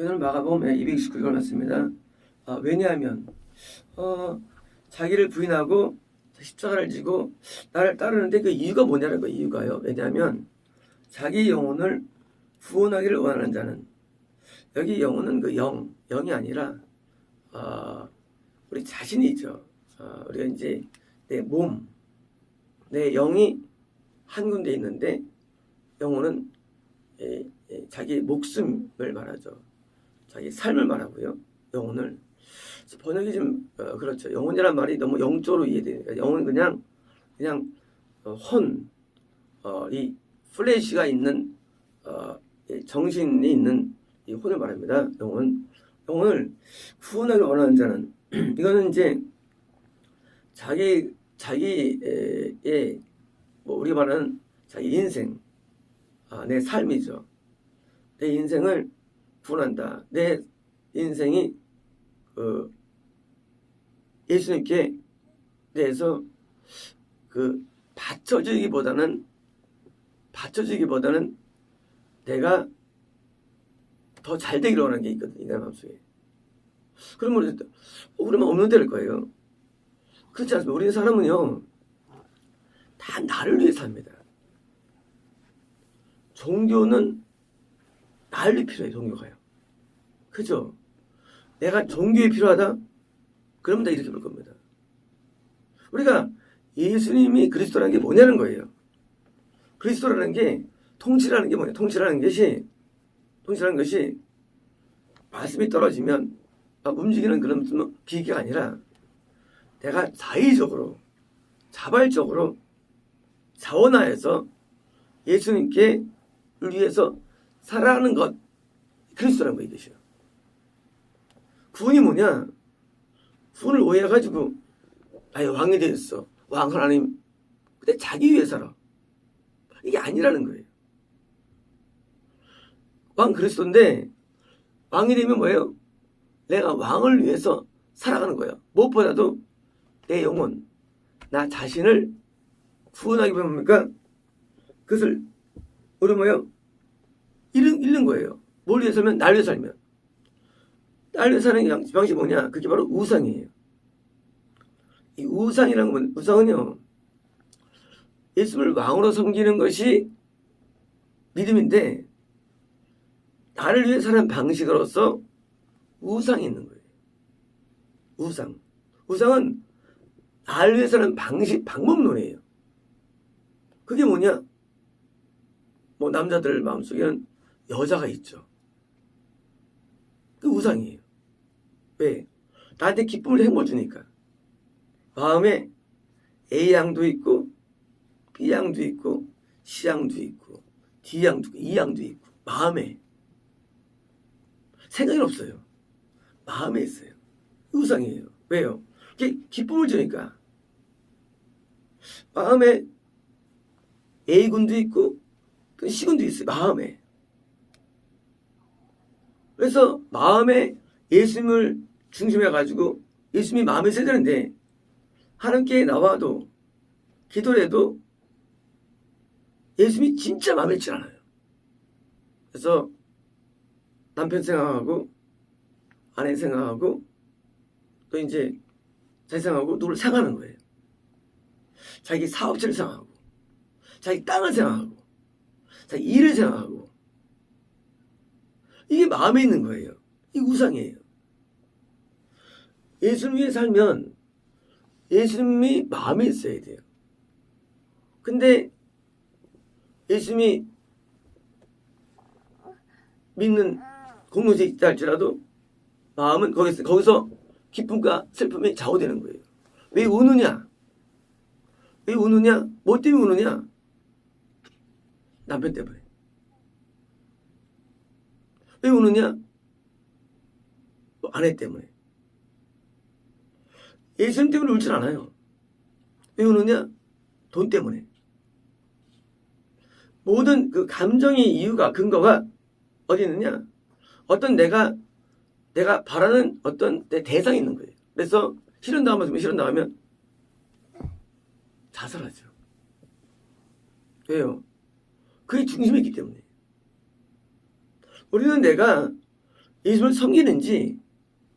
오늘 마가복음 229절 맞습니다. 아, 왜냐하면 어, 자기를 부인하고 십자가를 지고 나를 따르는데 그 이유가 뭐냐는 거 이유가요. 왜냐하면 자기 영혼을 구원하기를 원하는 자는 여기 영혼은 그 영, 영이 아니라 어, 우리 자신이죠. 어, 우리가 이제 내 몸, 내 영이 한 군데 있는데 영혼은 예, 예, 자기 목숨을 말하죠. 자기 삶을 말하고요. 영혼을 번역이 좀 어, 그렇죠. 영혼이란 말이 너무 영적으로 이해되니까 영혼은 그냥 그냥 어, 혼, 어, 이 플래시가 있는 어, 이 정신이 있는 이 혼을 말합니다. 영혼, 영혼을 구원하기 원하는 자는 이거는 이제 자기 자기의 뭐 우리 말하는 자기 인생, 아, 내 삶이죠. 내 인생을 구원한다. 내 인생이 그 예수님께 대해서 그 받쳐주기보다는 받쳐주기보다는 내가 더 잘 되기를 원하는 게 있거든요. 내 마음속에. 그러면 우리, 우리만 없는 데일 거예요. 그렇지 않습니까? 우리 사람은요, 다 나를 위해 삽니다. 종교는 위해 필요해, 종교가요. 그죠? 내가 종교에 필요하다? 그러면 다 이렇게 볼 겁니다. 우리가 예수님이 그리스도라는 게 뭐냐는 거예요. 그리스도라는 게 통치라는 게 뭐냐? 통치라는 것이 통치라는 것이 말씀이 떨어지면 막 움직이는 그런 비기가 아니라 내가 자의적으로 자발적으로 자원하여서 예수님께 위해서 살아가는 것 그리스도라는 거 이것이요. 구원이 뭐냐? 구원을 오해해가지고 아예 왕이 되었어. 왕 하나님. 근데 자기 위해 살아. 이게 아니라는 거예요. 왕 그리스도인데 왕이 되면 뭐예요? 내가 왕을 위해서 살아가는 거예요. 무엇보다도 내 영혼, 나 자신을 구원하기 위해 뭡니까? 그것을 우리 뭐예요? 잃는, 잃는 거예요. 뭘 위해 살면? 날 위해 살면. 날 위해 사는 양- 방식이 뭐냐? 그게 바로 우상이에요. 이 우상이라는 건, 우상은요, 예수를 왕으로 섬기는 것이 믿음인데, 나를 위해 사는 방식으로서 우상이 있는 거예요. 우상. 우상은 나를 위해 사는 방식, 방법론이에요. 그게 뭐냐? 뭐, 남자들 마음속에는 여자가 있죠. 그 우상이에요. 왜? 나한테 기쁨을 행복을 주니까. 마음에 A양도 있고, B양도 있고, C양도 있고, D양도 있고, E양도 있고, 마음에. 생각이 없어요. 마음에 있어요. 우상이에요. 왜요? 이게 기쁨을 주니까. 마음에 A군도 있고, 그 C군도 있어요. 마음에. 그래서 마음에 예수님을 중심해 가지고 예수님이 마음에 되는데 하나님께 나와도 기도를 해도 예수님이 진짜 마음에 있지 않아요. 그래서 남편 생각하고 아내 생각하고 또 이제 자기 생각하고 누구를 생각하는 거예요. 자기 사업체를 생각하고 자기 땅을 생각하고 자기 일을 생각하고 이게 마음에 있는 거예요. 이 우상이에요. 예수님 위해 살면 예수님이 마음에 있어야 돼요. 근데 예수님이 믿는 공동체 있다 할지라도 마음은 거기서, 거기서 기쁨과 슬픔이 좌우되는 거예요. 왜 우느냐? 왜 우느냐? 뭐 때문에 우느냐? 남편 때문에. 왜 우느냐? 뭐 아내 때문에. 예수님 때문에 울진 않아요. 왜 우느냐? 돈 때문에. 모든 그 감정의 이유가 근거가 어디 있느냐? 어떤 내가 내가 바라는 어떤 내 대상이 있는 거예요. 그래서 실현 당하면 실현 당하면 자살하죠. 왜요? 그게 중심에 있기 때문에. 우리는 내가 예수를 섬기는지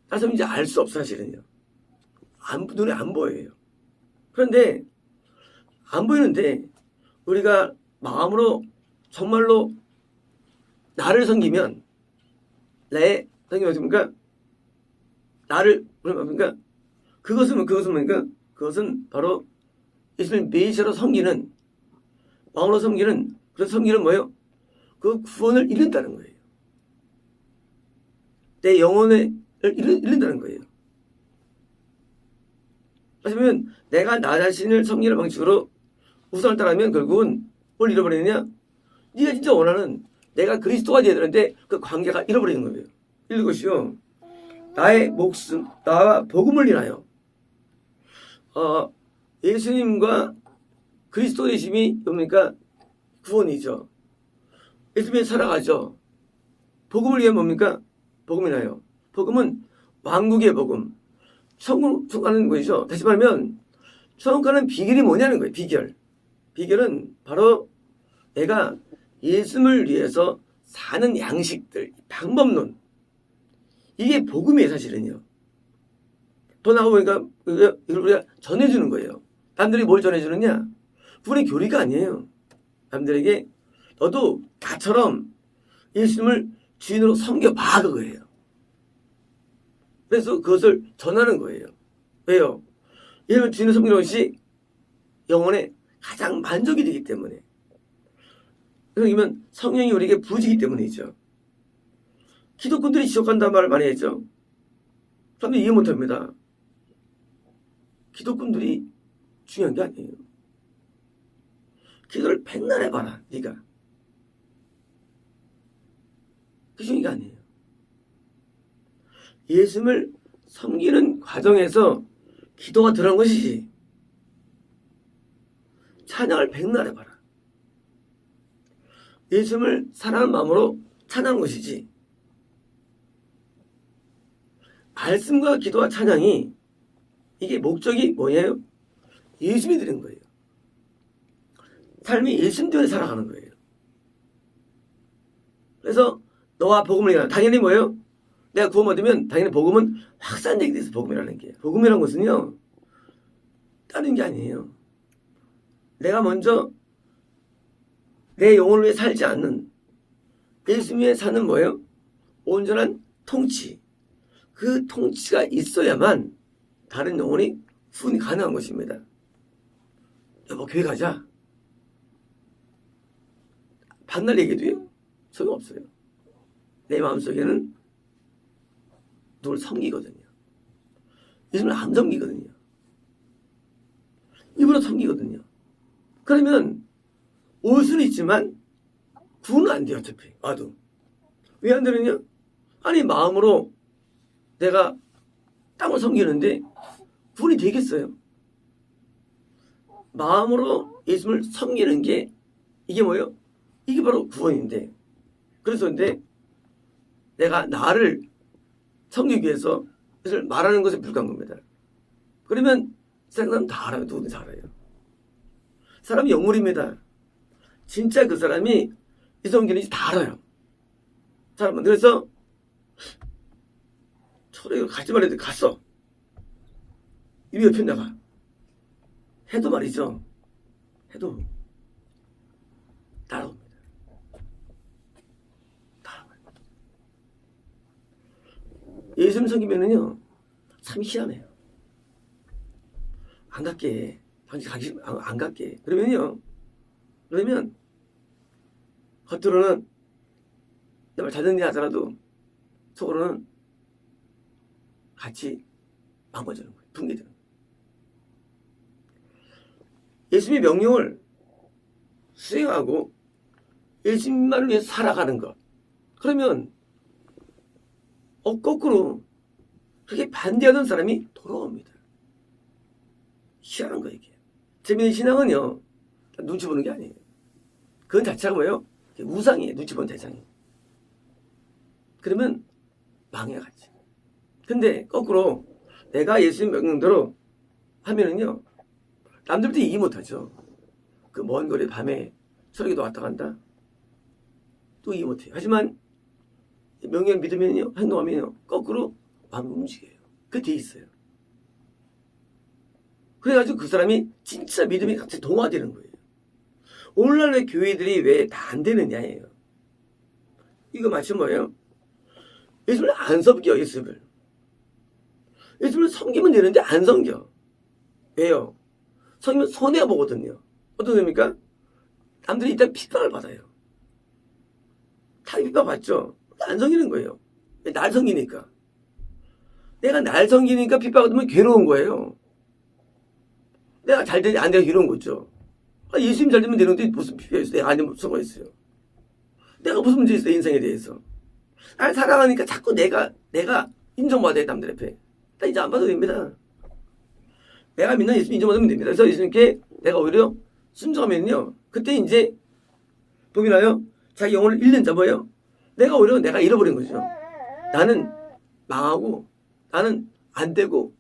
나 섬기는지 알 수 없어 사실은요. 안, 눈에 안 보여요. 그런데 안 보이는데 우리가 마음으로 정말로 나를 섬기면 내 섬기면 뭡니까? 나를 그러니까 그것은 그것은 뭡니까? 그것은 바로 예수님 메시아로 섬기는 마음으로 섬기는 그 섬기는 뭐예요? 그 구원을 잃는다는 거예요. 내 영혼을 잃는, 잃는다는 거예요. 하시면 내가 나 자신을 섬기는 방식으로 우선을 따라하면 결국은 뭘 잃어버리느냐? 네가 진짜 원하는 내가 그리스도가 되어야 되는데 그 관계가 잃어버리는 거예요. 이것이요. 나의 목숨, 나와 복음을 인하여 어, 예수님과 그리스도의 심이 뭡니까? 구원이죠. 예수님이 살아가죠. 복음을 위해 뭡니까? 복음이나요. 복음은 왕국의 복음. 천국 가는 것이죠. 다시 말하면 천국 가는 비결이 뭐냐는 거예요. 비결. 비결은 바로 내가 예수를 위해서 사는 양식들, 방법론. 이게 복음이에요, 사실은요. 더 나가 보니까 이걸 우리가 전해주는 거예요. 남들이 뭘 전해주느냐? 그분의 교리가 아니에요. 남들에게 너도 나처럼 예수님을 주인으로 섬겨봐 그거예요. 그래서 그것을 전하는 거예요. 왜요? 예수님을 주인으로 섬기는 것이 영혼에 가장 만족이 되기 때문에. 그러면 성령이 우리에게 부지기 때문이죠. 기독군들이 지옥 간다는 말을 많이 했죠. 사람들이 이해 못합니다. 기독군들이 중요한 게 아니에요. 기도를 백날 해봐라, 네가. 그 중요한 게 아니에요. 예수를 섬기는 과정에서 기도가 들어간 것이지. 찬양을 백날 해봐라. 예수를 사랑하는 마음으로 찬양한 것이지. 말씀과 기도와 찬양이 이게 목적이 뭐예요? 예수님이 드린 거예요. 삶이 예수님 때문에 살아가는 거예요. 그래서 너와 복음을 얘기하는 당연히 뭐예요? 내가 구원 받으면 당연히 복음은 확산되게 돼서 복음이라는 게 복음이라는 것은요 다른 게 아니에요. 내가 먼저 내 영혼을 위해 살지 않는 예수 위해 사는 뭐예요? 온전한 통치. 그 통치가 있어야만 다른 영혼이 후원이 가능한 것입니다. 여보 교회 가자. 반날 얘기도요 소용없어요. 내 마음속에는 누굴 섬기거든요. 예수님을 안 섬기거든요. 입으로 섬기거든요. 그러면 올 수는 있지만 구는 안 돼요 어차피 와도. 왜 안 되느냐? 아니 마음으로 내가 땅을 섬기는데 구원이 되겠어요? 마음으로 예수님을 섬기는 게 이게 뭐예요? 이게 바로 구원인데 그래서 근데 내가 나를 섬기기 위해서 그것을 말하는 것에 불과한 겁니다. 그러면 사람 다 알아요. 누구든지 알아요. 사람이 영물입니다. 진짜 그 사람이 이성기는지 다 알아요. 사람은 그래서 철에 가지 돼. 갔어. 입이 옆에 나가. 해도 말이죠. 해도 따라옵니다. 따라옵니다. 섬기면은요, 참 희한해요. 안 갈게. 당신 가기, 안, 안 갈게. 그러면요, 그러면, 겉으로는 내말잘 듣냐 하더라도, 속으로는 같이 망가지는 거예요. 붕괴되는 거예요. 예수님의 명령을 수행하고 예수님만을 위해 살아가는 것. 그러면 어 거꾸로 그게 반대하던 사람이 돌아옵니다. 희한한 거 이게. 재미있는 신앙은요 눈치 보는 게 아니에요. 그건 자체가 뭐예요? 우상이에요. 눈치 보는 대상이. 그러면 망해가지. 근데 거꾸로 내가 예수님 명령대로 하면은요 남들도 이해 못하죠. 그 먼 거리 밤에 철학이도 왔다 간다. 또 이해 못해요. 하지만 명예를 믿으면요, 행동하면요, 거꾸로 마음이 움직여요. 그 뒤에 있어요. 그래가지고 그 사람이 진짜 믿음이 갑자기 동화되는 거예요. 오늘날의 교회들이 왜 다 안 되느냐예요. 이거 마치 뭐예요? 예수를 안 섬겨, 예수를. 예수를 섬기면 되는데 안 섬겨. 왜요? 섬기면 손해가 보거든요. 어떤 겁니까? 남들이 일단 핍박을 받아요. 다 핍박 받죠? 안 섬기는 거예요. 왜날 섬기니까. 내가 날 섬기니까 핍박받으면 괴로운 거예요. 내가 잘 되니 안 되고 괴로운 거죠. 아, 예수님 잘 되면 되는데 무슨 핍박이 있어? 내가 아니면 거 있어요? 내가 무슨 문제 있어, 인생에 대해서. 날 사랑하니까 자꾸 내가, 내가 인정받아야 돼, 남들 앞에. 나 이제 안 받아도 됩니다. 내가 믿는 예수님 인정받으면 됩니다. 그래서 예수님께 내가 오히려 순종하면요. 그때 이제, 복이 나요? 자기 영혼을 잃는 자 뭐예요? 내가 오히려 내가 잃어버린 거죠. 나는 망하고, 나는 안 되고,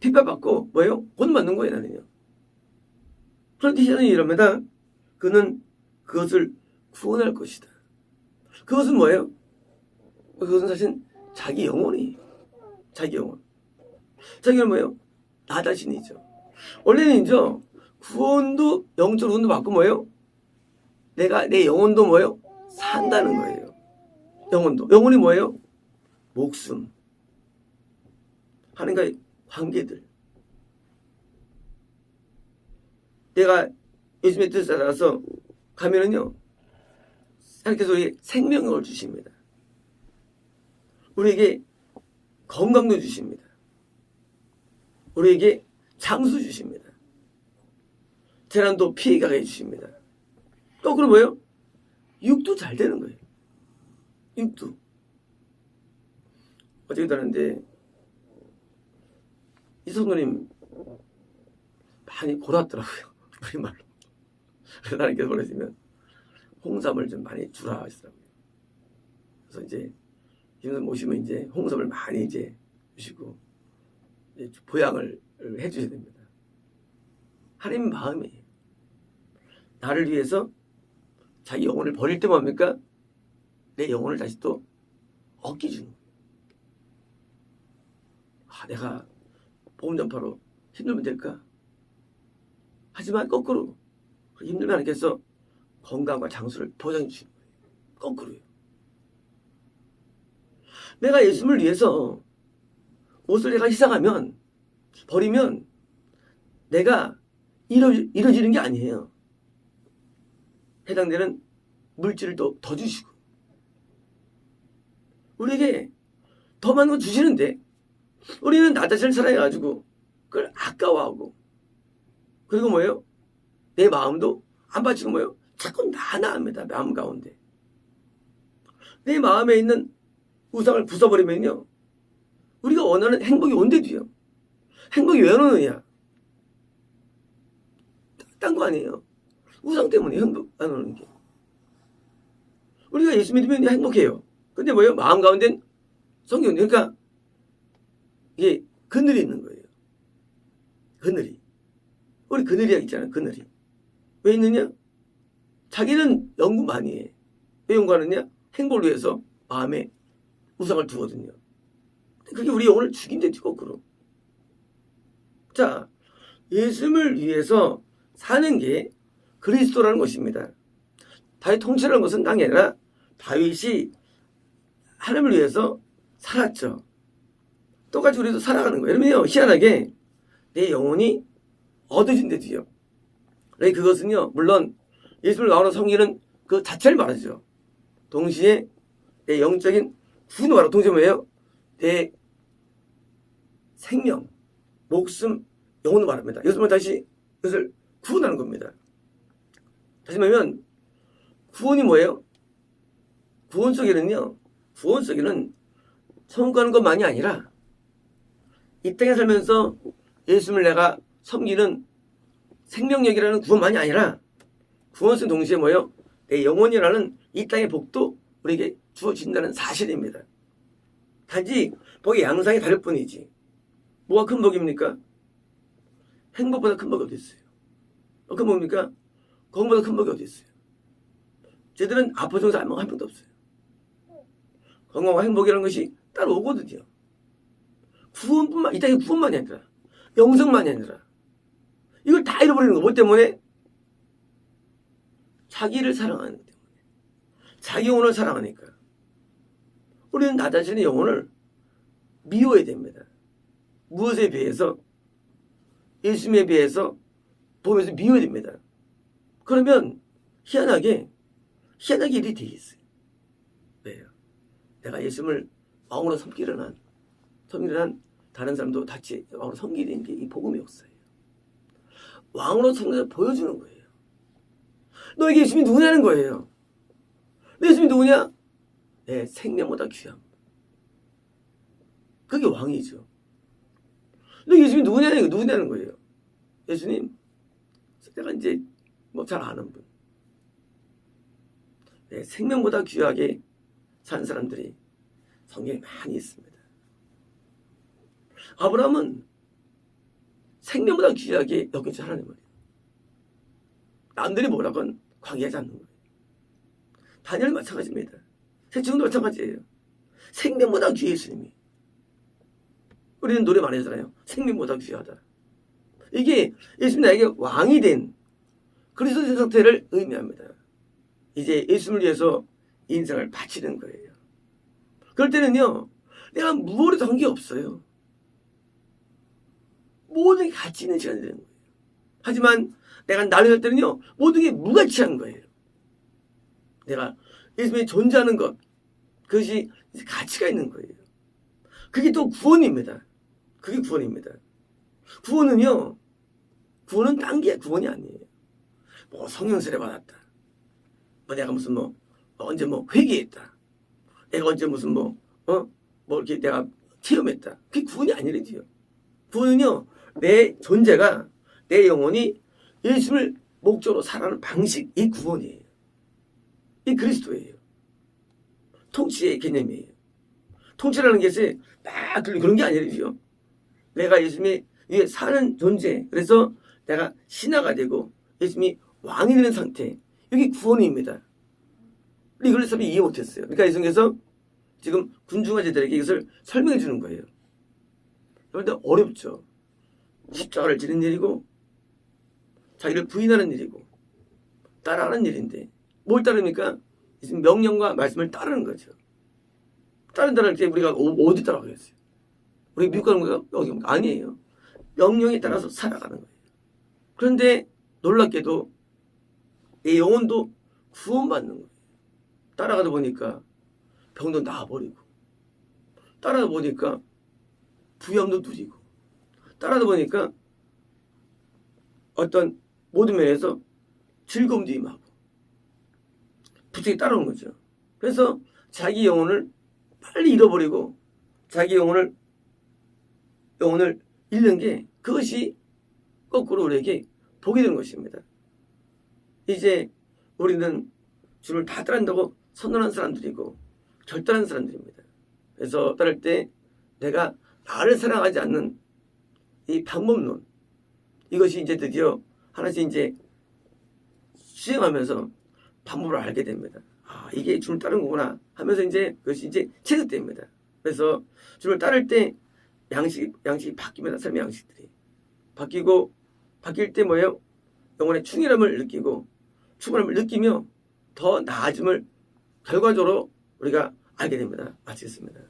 핍박받고, 뭐예요? 고통받는 거예요, 나는요. 그런데 세상이 이럽니다. 그는 그것을 구원할 것이다. 그것은 뭐예요? 그것은 사실 자기 영혼이 자기 영혼. 자기 영혼 뭐예요? 나 자신이죠. 원래는 이제 구원도 영적 구원도 받고 뭐예요? 내가 내 영혼도 뭐예요? 산다는 거예요. 영혼도 영혼이 뭐예요? 목숨. 하나님과의 관계들. 내가 예수님의 뜻을 따라서 가면은요, 하나님께서 우리에게 생명을 주십니다. 우리에게 건강도 주십니다. 우리에게 장수 주십니다. 재난도 피해가게 해주십니다. 거꾸로 뭐예요? 육도 잘 되는 거예요. 육도. 어제 그러는데 이성도님 많이 골았더라고요. 우리 말로. 그래서 하나님께서 보내시면 홍삼을 좀 많이 주라 하시더라고요. 그래서 이제 이분을 모시면 이제 홍삼을 많이 이제 주시고 이제 보양을 해주셔야 됩니다. 하나님 마음이에요. 나를 위해서 자기 영혼을 버릴 때 뭡니까? 내 영혼을 다시 또 얻기 주는 거예요. 아, 내가 보험 전파로 힘들면 될까? 하지만 거꾸로 힘들면 하나님께서 건강과 장수를 보장해 주시는 거예요. 거꾸로요. 내가 예수님을 위해서 옷을 내가 희생하면 버리면 내가 잃어, 잃어지는 게 아니에요. 해당되는 물질을 또더 주시고 우리에게 더 많은 거 주시는데 우리는 나 자신을 사랑해가지고 그걸 아까워하고 그리고 뭐예요? 내 마음도 안 바치고 뭐예요? 자꾸 나나합니다. 마음 가운데. 내 마음에 있는 우상을 부숴버리면요. 우리가 원하는 행복이 온대도요. 행복이 왜 오느냐? 딴 거 아니에요. 우상 때문에 행복 안 오는 게. 우리가 예수 믿으면 행복해요. 근데 뭐예요? 마음 가운데는 성경, 그러니까 이게 그늘이 있는 거예요. 그늘이. 우리 그늘이 있잖아요. 그늘이. 왜 있느냐? 자기는 연구 많이 해. 왜 연구하느냐? 행복을 위해서 마음에 우상을 두거든요. 그게 우리 영혼을 죽인데 거꾸로. 자, 예수님을 위해서 사는 게 그리스도라는 것입니다. 다윗 통치라는 것은 땅이 아니라 다윗이 하나님을 위해서 살았죠. 똑같이 우리도 살아가는 거예요. 여러분요, 희한하게 내 영혼이 얻어진대도요. 네, 그것은요, 물론 예수를 나오는 성기는 그 자체를 말하죠. 동시에 내 영적인 구원을 말하고 동시에 뭐예요? 내 생명, 목숨, 영혼을 말합니다. 이것을 다시 이것을 구원하는 겁니다. 다시 말하면 구원이 뭐예요? 구원 속에는요, 구원 속에는 천국 가는 것만이 아니라 이 땅에 살면서 예수님을 내가 섬기는 생명력이라는 구원만이 아니라 구원은 동시에 뭐예요? 내 영혼이라는 이 땅의 복도 우리에게 주어진다는 사실입니다. 단지 복의 양상이 다를 뿐이지. 뭐가 큰 복입니까? 행복보다 큰 복이 어디 있어요? 어, 큰 복입니까? 건강보다 큰 복이 어디 있어요? 쟤들은 아파 정사 한 명도 없어요. 건강과 행복이라는 것이 따라오거든요. 구원뿐만 이 땅의 구원만이 아니라 영성만이 아니라 이걸 다 잃어버리는 거 뭐 때문에? 자기를 사랑하는 때문에 자기 영혼을 사랑하니까 우리는 나 자신의 영혼을 미워야 됩니다. 무엇에 비해서 예수님에 비해서 보면서 미워야 됩니다. 그러면 희한하게 희한하게 일이 되어 있어요. 왜요? 내가 예수님을 왕으로 섬기려 한 섬기려 한 다른 사람도 같이 왕으로 섬기는 게 이 복음의 역사예요. 왕으로 섬겨서 보여주는 거예요. 너에게 예수님이 누구냐는 거예요. 내 예수님이 누구냐? 내 생명보다 귀함. 그게 왕이죠. 너 예수님이 누구냐는 거 누구냐는 거예요. 예수님, 내가 이제 뭐 잘 아는 분. 내 생명보다 귀하게 산 사람들이 성경에 많이 있습니다. 아브라함은 생명보다 귀하게 여기지 하나님 말이에요. 남들이 뭐라건 관계하지 않는 거예요. 다니엘 마찬가지입니다. 세치도 마찬가지예요. 생명보다 귀해 예수님이. 우리는 노래 많이 하잖아요. 생명보다 귀하다. 이게 예수님 나에게 왕이 된 그리스도의 상태를 의미합니다. 이제 예수님을 위해서 인생을 바치는 거예요. 그럴 때는요, 내가 무엇에도 관계 없어요. 모든 게 가치 있는 시간이 되는 거예요. 하지만 내가 나를 할 때는요, 모든 게 무가치한 거예요. 내가 예수님이 존재하는 것, 그것이 가치가 있는 거예요. 그게 또 구원입니다. 그게 구원입니다. 구원은요, 구원은 딴 게 구원이 아니에요. 뭐 성령세례 받았다. 뭐 내가 무슨 뭐 언제 뭐 회개했다. 내가 언제 무슨 뭐 어? 뭐 이렇게 내가 체험했다. 그게 구원이 아니래요. 구원은요, 내 존재가 내 영혼이 예수를 목적으로 살아가는 방식, 이 구원이에요. 이 그리스도예요. 통치의 개념이에요. 통치라는 것이 막 그런 게 아니래요. 내가 예수님이 위에 사는 존재. 그래서 내가 신하가 되고 예수님이 왕이 되는 상태. 이게 구원입니다. 이걸 사람이 이해 못했어요. 그러니까 예수님께서 지금 군중화제들에게 이것을 설명해 주는 거예요. 그런데 어렵죠. 십자가를 지는 일이고 자기를 부인하는 일이고 따라하는 일인데 뭘 따릅니까? 예수님 명령과 말씀을 따르는 거죠. 따른다는 게 우리가 어- 어디 따라가겠어요? 우리 미국 가는 거예요? 여기? 아니에요. 명령에 따라서 살아가는 거예요. 그런데 놀랍게도 내 영혼도 구원받는 거예요. 따라가다 보니까 병도 나아버리고 따라다 보니까 부염도 누리고 따라다 보니까 어떤 모든 면에서 즐거움도 임하고 부득이 따라오는 거죠. 그래서 자기 영혼을 빨리 잃어버리고 자기 영혼을 영혼을 잃는 게 그것이 거꾸로 우리에게 복이 되는 것입니다. 이제 우리는 주를 다 따른다고 선언한 사람들이고 결단한 사람들입니다. 그래서 따를 때 내가 나를 사랑하지 않는 이 방법론 이것이 이제 드디어 하나씩 이제 수행하면서 방법을 알게 됩니다. 아 이게 주를 따르는 거구나 하면서 이제 그것이 이제 체득됩니다. 그래서 주를 따를 때 양식 양식이 바뀝니다. 삶의 양식들이 바뀌고 바뀔 때 뭐예요? 영혼의 충실함을 느끼고 충만함을 느끼며 더 나아짐을 결과적으로 우리가 알게 됩니다. 마치겠습니다.